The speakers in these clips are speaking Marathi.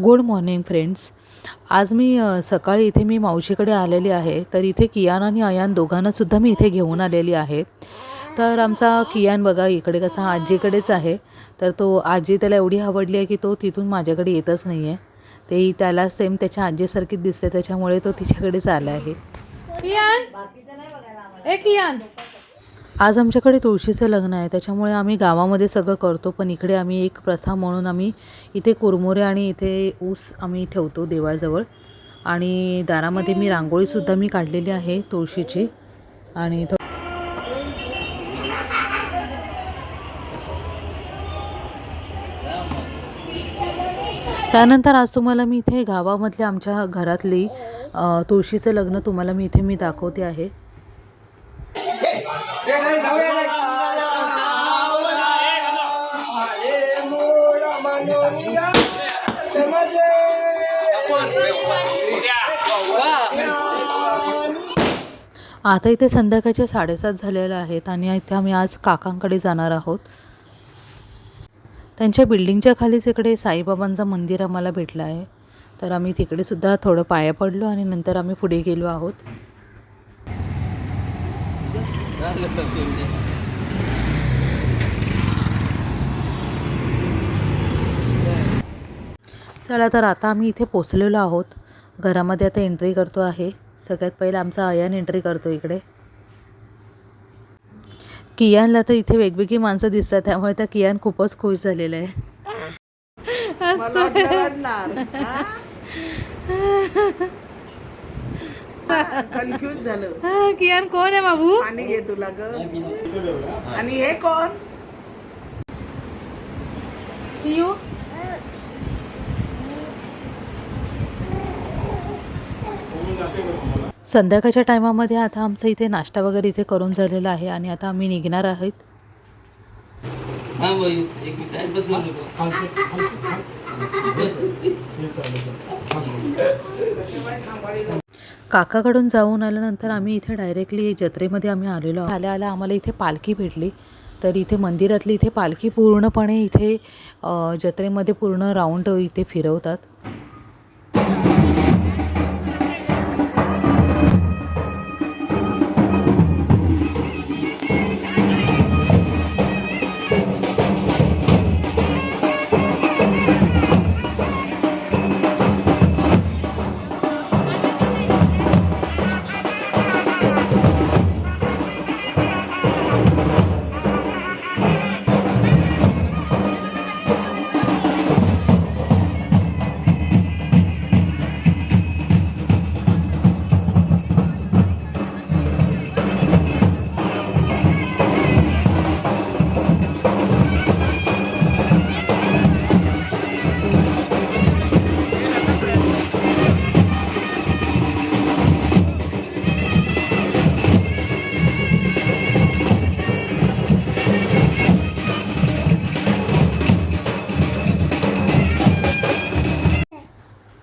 Good morning friends. आज मी सकाळी इथे मी मावशीकडे आलेली आहे. तर इथे कियान आणि अयान दोघांनासुद्धा मी इथे घेऊन आलेली आहे. तर आमचा कियान बघा इकडे कसा आजीकडेच आहे. तर तो आजी त्याला एवढी आवडली आहे की तो तिथून माझ्याकडे येतच नाही आहे ते त्याला सेम त्याच्या आजीसारखीच दिसते त्याच्यामुळे तो तिच्याकडेच आला आहे. कियान? ए कियान. आज आमच्याकडे तुळशीचं लग्न आहे त्याच्यामुळे आम्ही गावामध्ये सगळं करतो पण इकडे आम्ही एक प्रथा म्हणून आम्ही इथे कुरमुरे आणि इथे ऊस आम्ही ठेवतो देवाजवळ. आणि दारामध्ये मी रांगोळीसुद्धा मी काढलेली आहे तुळशीची. आणि त्यानंतर आज तुम्हाला मी इथे गावामधल्या आमच्या घरातली तुळशीचं लग्न तुम्हाला मी इथे मी दाखवते आहे. आता इथे संध्याकाळचे साडेसात झालेले आहेत आणि इथे आम्ही आज काकांकडे जाणार आहोत. त्यांच्या बिल्डिंगच्या खालीच इकडे साईबाबांचं मंदिर आम्हाला भेटलं आहे. तर आम्ही तिकडे सुद्धा थोडं पाया पडलो आणि नंतर आम्ही पुढे गेलो आहोत. चला तर आता आम्ही इथे पोचलेलो आहोत. घरामध्ये आता एंट्री करतो आहे. सगळ्यात पहिला आमचा अयान एंट्री करतो इकडे. कियानला तर इथे वेगवेगळी माणसं दिसतात त्यामुळे त्या कियान खूपच खुश झालेला आहे. कन्फ्युज झालं. हा, कियान कोण आहे बाबू? पाणी घे तुला ग. आणि हे कोण? यू? संध्याकाळच्या टायमामध्ये आता आमचं इथे नाश्ता वगैरे इथे करून झालेला आहे आणि आता आम्ही निघणार आहोत. हा भाई एक मिनिट टाइमपास करू. नको काकाकडून जाऊन आल्यानंतर आम्ही इथे डायरेक्टली जत्रेमध्ये आम्ही आलेलो आल्या आल्या आम्हाला इथे पालखी भेटली. तर इथे मंदिरातली इथे पालखी पूर्णपणे इथे जत्रेमध्ये पूर्ण राऊंड इथे फिरवतात.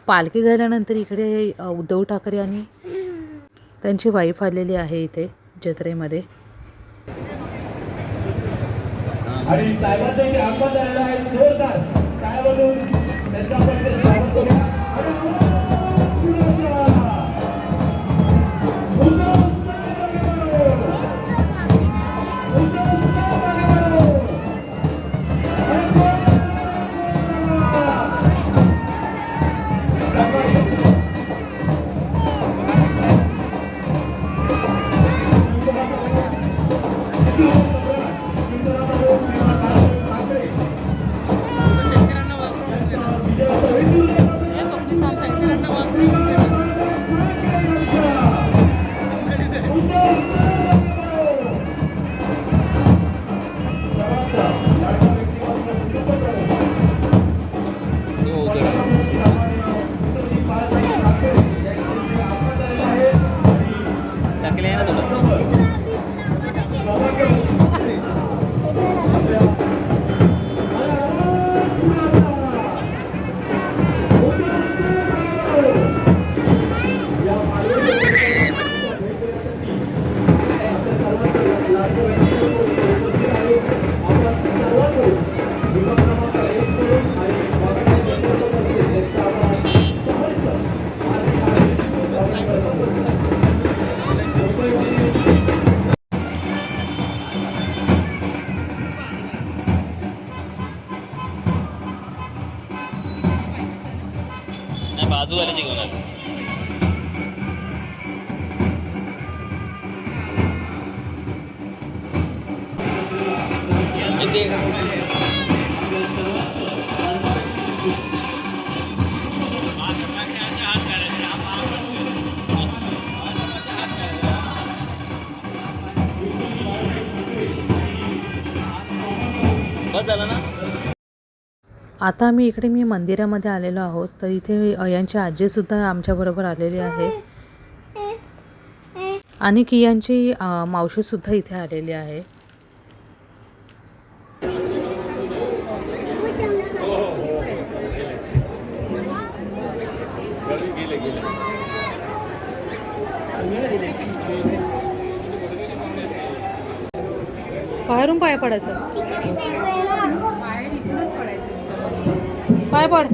पालखी झाल्यानंतर इकडे उद्धव ठाकरे आणि त्यांची वाईफ आलेली आहे इथे जत्रेमध्ये. आणि साहेबांचा आव्हान झालेलं आहे जोरदार. नाही बाजूवाल्याची घेऊन आलो. म्हणजे बस झालं ना? आता आम्ही इकडे मी मंदिरामध्ये आलेलो आहोत तर इथे अयांची आजीसुद्धा आमच्याबरोबर आलेली आहे. आणि कियांची मावशीसुद्धा इथे आलेली आहे. बाहेरून पाय पडायचं. पाय पड.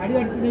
आणि अडचणी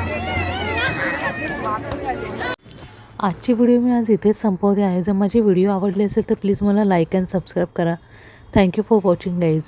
आजची व्हिडिओ मी आज इथेच संपवते आहे. जर माझी व्हिडिओ आवडली असेल तर प्लीज मला लाईक अँड सबस्क्राईब करा. Thank you for watching guys